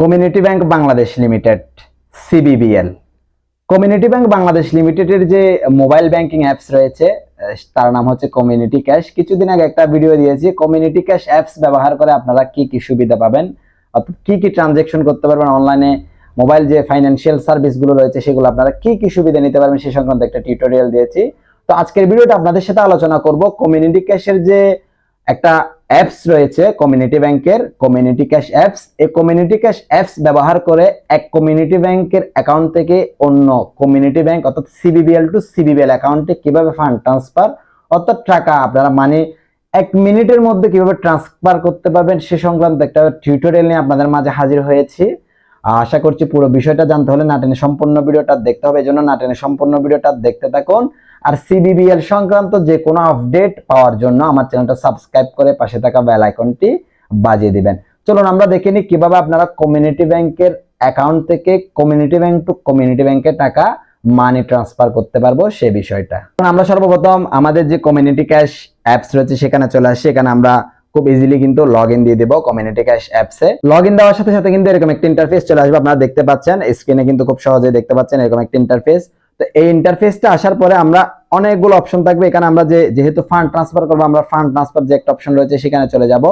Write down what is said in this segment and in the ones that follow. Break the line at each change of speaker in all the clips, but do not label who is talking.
Community bank Bangladesh limited CBBL community bank Bangladesh লিমিটেডের যে mobile banking apps রয়েছে তার নাম হচ্ছে কমিউনিটি ক্যাশ কিছুদিন আগে একটা ভিডিও দিয়েছি কমিউনিটি ক্যাশ অ্যাপস ব্যবহার করে আপনারা কি কি সুবিধা পাবেন, অর্থাৎ কি কি ট্রানজেকশন করতে পারবেন অনলাইনে মোবাইল যে ফাইন্যান্সিয়াল সার্ভিসগুলো রয়েছে সেগুলো আপনারা কি কি সুবিধা নিতে পারবেন সে সংক্রান্ত একটা টিউটোরিয়াল দিয়েছি। তো আজকের ভিডিওটা আপনাদের সাথে আলোচনা করব। কমিউনিটি ক্যাশের যে একটা অ্যাপস রয়েছে কমিউনিটি ব্যাংকের কমিউনিটি ক্যাশ অ্যাপস এই কমিউনিটি ক্যাশ অ্যাপস ব্যবহার করে এক কমিউনিটি ব্যাংকের অ্যাকাউন্ট থেকে অন্য কমিউনিটি ব্যাংক অর্থাৎ সিবিবিএল টু সিবিবিএল অ্যাকাউন্টে কীভাবে ফান্ড ট্রান্সফার অর্থাৎ টাকা, আপনারা মানে এক মিনিটের মধ্যে কীভাবে ট্রান্সফার করতে পারবেন সে সংক্রান্ত একটা টিউটোরিয়াল নিয়ে আপনাদের মাঝে হাজির হয়েছি। আশা করছি পুরো বিষয়টা জানতে হলে নাটেনে সম্পূর্ণ ভিডিওটা দেখতে হবে। এই জন্য নাটেনে সম্পূর্ণ ভিডিওটা দেখতে থাকুন। আর সিবিবিএল সংক্রান্ত যে কোনো আপডেট পাওয়ার জন্য আমার চ্যানেলটা সাবস্ক্রাইব করে পাশে থাকা বেল আইকনটি বাজিয়ে দিবেন। চলুন আমরা দেখে নিই কীভাবে আপনারা কমিউনিটি ব্যাংকের অ্যাকাউন্ট থেকে কমিউনিটি ব্যাংক টু কমিউনিটি ব্যাংকে টাকা মানি ট্রান্সফার করতে পারব সে বিষয়টা। আমরা সর্বপ্রথম আমাদের যে কমিউনিটি ক্যাশ অ্যাপস রয়েছে সেখানে চলে আসি। এখানে আমরা খুব ইজিলি কিন্তু লগ ইন দিয়ে দেবো কমিউনিটি ক্যাশ অ্যাপসে লগ ইন দেওয়ার সাথে সাথে কিন্তু এরকম একটা ইন্টারফেস চলে আসবে। আপনারা দেখতে পাচ্ছেন স্ক্রিনে কিন্তু খুব সহজে দেখতে পাচ্ছেন এরকম একটা ইন্টারফেস তো এই ইন্টারফেসটা আসার পরে আমরা অনেকগুলো অপশন থাকবে। এখানে আমরা যে, যেহেতু ফান্ড ট্রান্সফার করব, আমরা ফান্ড ট্রান্সফার যে একটা অপশন রয়েছে সেখানে চলে যাব।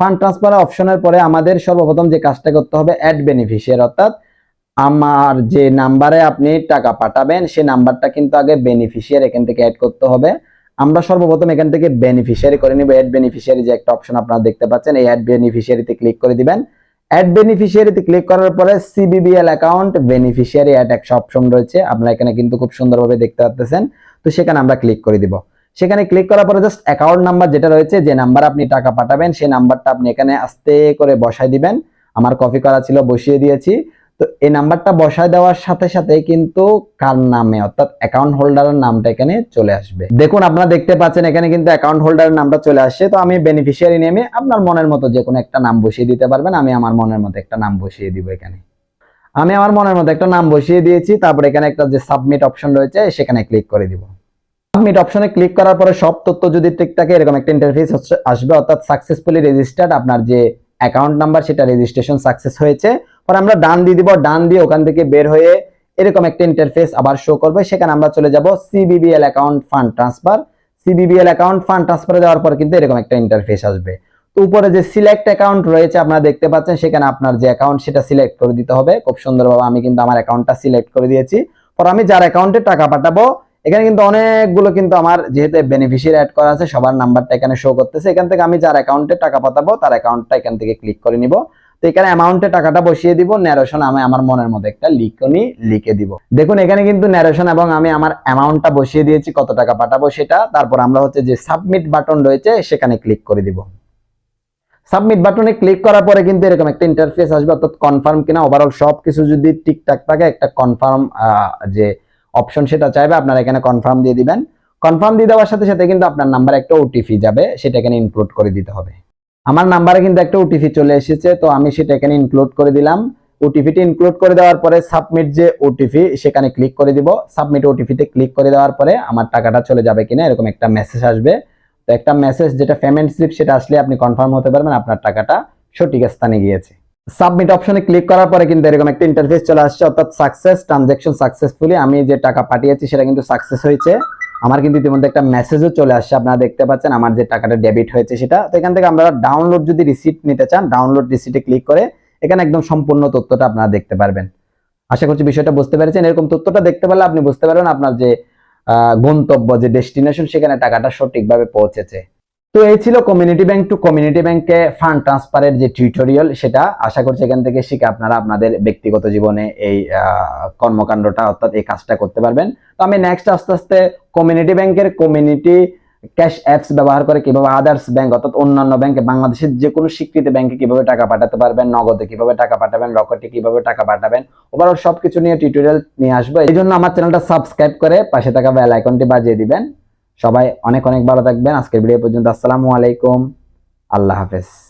ফান্ড ট্রান্সফার অপশনের পরে আমাদের সর্বপ্রথম যে কাজটা করতে হবে অ্যাড বেনিফিশিয়ার অর্থাৎ আমার যে নাম্বারে আপনি টাকা পাঠাবেন সেই নাম্বারটা কিন্তু আগে বেনিফিশিয়ার এখান থেকে অ্যাড করতে হবে। আমরা সর্বপ্রথম এখান থেকে বেনিফিশিয়ারি করে নিব। অ্যাড বেনিফিশিয়ারি যে একটা অপশন আপনারা দেখতে পাচ্ছেন, এই অ্যাড বেনিফিশিয়ারিতে ক্লিক করে দিবেন। অ্যাড বেনিফিশিয়ারিতে ক্লিক করার পরে সিবিবিএল অ্যাকাউন্ট বেনিফিশিয়ারি অ্যাড একটা অপশন রয়েছে। আপনারা এখানে কিন্তু খুব সুন্দরভাবে দেখতে পাচ্ছেন তো সেখানে আমরা ক্লিক করে দিব। সেখানে ক্লিক করার পরে জাস্ট অ্যাকাউন্ট নাম্বার যেটা রয়েছে, যে নাম্বার আপনি টাকা পাঠাবেন, সেই নাম্বারটা আপনি এখানে আস্তে করে বসাই দিবেন। আমার কপি করা ছিল, বসিয়ে দিয়েছি। তো এই নাম্বারটা বসায় দেওয়ার সাথে সাথে কিন্তু কার নামে, অর্থাৎ অ্যাকাউন্ট হোল্ডারের নামটা এখানে চলে আসবে। দেখুন, আপনারা দেখতে পাচ্ছেন এখানে কিন্তু অ্যাকাউন্ট হোল্ডারের নামটা চলে আসছে। তো আমি বেনিফিশিয়ারি নেমে আপনার মনের মতো যে কোনো একটা নাম বসিয়ে দিতে পারবেন। আমি আমার মনের মতো একটা নাম বসিয়ে দিব এখানে। আমি আমার মনের মতো একটা নাম বসিয়ে দিয়েছি। তারপর এখানে একটা যে সাবমিট অপশন রয়েছে, সেখানে ক্লিক করে দিব। সাবমিট অপশনে ক্লিক করার পরে সব তথ্য যদি ঠিক থাকে, এরকম একটা ইন্টারফেস আসবে। অর্থাৎ সাকসেসফুলি রেজিস্টার্ড আপনার যে অ্যাকাউন্ট নাম্বার সেটা রেজিস্ট্রেশন সাকসেস হয়েছে। পরে আমরা ডান দিয়ে দিব, ডান দিয়ে ওখান থেকে বের হয়ে এরকম একটা ইন্টারফেস আবার শো করবে। সেখানে আমরা চলে যাব CBBL account fund transfer CBBL account fund ট্রান্সফারে যাওয়ার পর কিন্তু এরকম একটা ইন্টারফেস আসবে। তো উপরে যে সিলেক্ট অ্যাকাউন্ট রয়েছে আপনারা দেখতে পাচ্ছেন, সেখানে আপনার যে অ্যাকাউন্ট সেটা সিলেক্ট করে দিতে হবে। খুব সুন্দরভাবে আমি কিন্তু আমার অ্যাকাউন্টটা সিলেক্ট করে দিয়েছি। পর আমি যার অ্যাকাউন্টে টাকা পাঠাবো, এখানে কিন্তু অনেকগুলো কিন্তু আমার যেহেতু বেনিফিশিয়ারি অ্যাড করা আছে, সবার নাম্বারটা এখানে শো করতেছে। এখান থেকে আমি যার অ্যাকাউন্টে টাকা পাঠাবো, তার অ্যাকাউন্টটা এখান থেকে ক্লিক করে নিব। তো এখানে অ্যামাউন্টে টাকাটা বসিয়ে দিব ন্যারেশন আমি আমার মনের মধ্যে একটা লিখনি লিখে দিব। দেখুন, এখানে কিন্তু ন্যারেশন এবং আমি আমার অ্যামাউন্টটা বসিয়ে দিয়েছি, কত টাকা পাঠাবো সেটা। তারপর আমরা হচ্ছে যে সাবমিট বাটন রয়েছে, সেখানে ক্লিক করে দিব। সাবমিট বাটনে ক্লিক করার পরে কিন্তু এরকম একটা ইন্টারফেস আসবে, অর্থাৎ কনফার্ম কিনা ওভারঅল সব কিছু যদি ঠিকঠাক থাকে, একটা কনফার্ম যে অপশন সেটা চাইবে, আপনারা এখানে কনফার্ম দিয়ে দিবেন। কনফার্ম দিয়ে দেওয়ার সাথে সাথে কিন্তু আপনার নাম্বার একটা ওটিপি যাবে, সেটা এখানে ইনক্লুড করে দিতে হবে। আমার নাম্বারে কিন্তু একটা ওটিপি চলে এসেছে, তো আমি সেটা এখানে ইনক্লুড করে দিলাম। ওটিপিটি ইনক্লুড করে দেওয়ার পরে সাবমিট যে ওটিপি সেখানে ক্লিক করে দিব। সাবমিট ওটিপিতে ক্লিক করে দেওয়ার পরে আমার টাকাটা চলে যাবে কিনা, এরকম একটা মেসেজ আসবে। তো একটা মেসেজ যেটা পেমেন্ট স্লিপ সেটা আসলে আপনি কনফার্ম হতে পারবেন আপনার টাকাটা সঠিক স্থানে গিয়েছে। সাবমিট অপশনে ক্লিক করার পরে কিন্তু এরকম একটা ইন্টারফেস চলে আসছে, অর্থাৎ সাকসেস ট্রানজ্যাকশন সাকসেসফুলি আমি যে টাকা পাঠিয়েছি সেটা কিন্তু সাকসেস হয়েছে। আমার কিন্তু ইতিমধ্যে একটা মেসেজও চলে আসছে। আপনারা দেখতে পাচ্ছেন আমার যে টাকাটা ডেবিট হয়েছে সেটা। তো এখান থেকে আপনারা ডাউনলোড যদি রিসিপ্ট নিতে চান ডাউনলোড রিসিপ্টে ক্লিক করে এখানে একদম সম্পূর্ণ তথ্যটা আপনারা দেখতে পারবেন। আশা করছি বিষয়টা বুঝতে পেরেছেন। এরকম তথ্যটা দেখতে পারলে আপনি বুঝতে পারবেন আপনার যে গন্তব্য, যে ডেস্টিনেশন সেখানে টাকাটা সঠিকভাবে পৌঁছেছে। তো এই ছিল কমিউনিটি ব্যাংক টু কমিউনিটি ব্যাংকে ফান্ড ট্রান্সফারের যে টিউটোরিয়াল সেটা আশা করছি এখান থেকে শিখে আপনারা আপনাদের ব্যক্তিগত জীবনে এই কর্মকাণ্ডটা অর্থাৎ এই কাজটা করতে পারবেন। তো আমি নেক্সট আস্তে আস্তে কমিউনিটি ব্যাংকের কমিউনিটি ক্যাশ অ্যাপস ব্যবহার করে কীভাবে আদার্স ব্যাংক অর্থাৎ অন্যান্য ব্যাংকে বাংলাদেশের যে কোনো স্বীকৃত ব্যাংকে কীভাবে টাকা পাঠাতে পারবেন, নগদে কীভাবে টাকা পাঠাবেন, রকেটে কীভাবে টাকা পাঠাবেন ওভারঅল সবকিছু নিয়ে টিউটোরিয়াল নিয়ে আসব। এই জন্য আমার চ্যানেলটা সাবস্ক্রাইব করে পাশে থাকা বেল আইকনটি বাজিয়ে দিবেন। সবাই অনেক অনেক ভালো থাকবেন। আজকের ভিডিও পর্যন্ত আসসালামু আলাইকুম। আল্লাহ হাফেজ।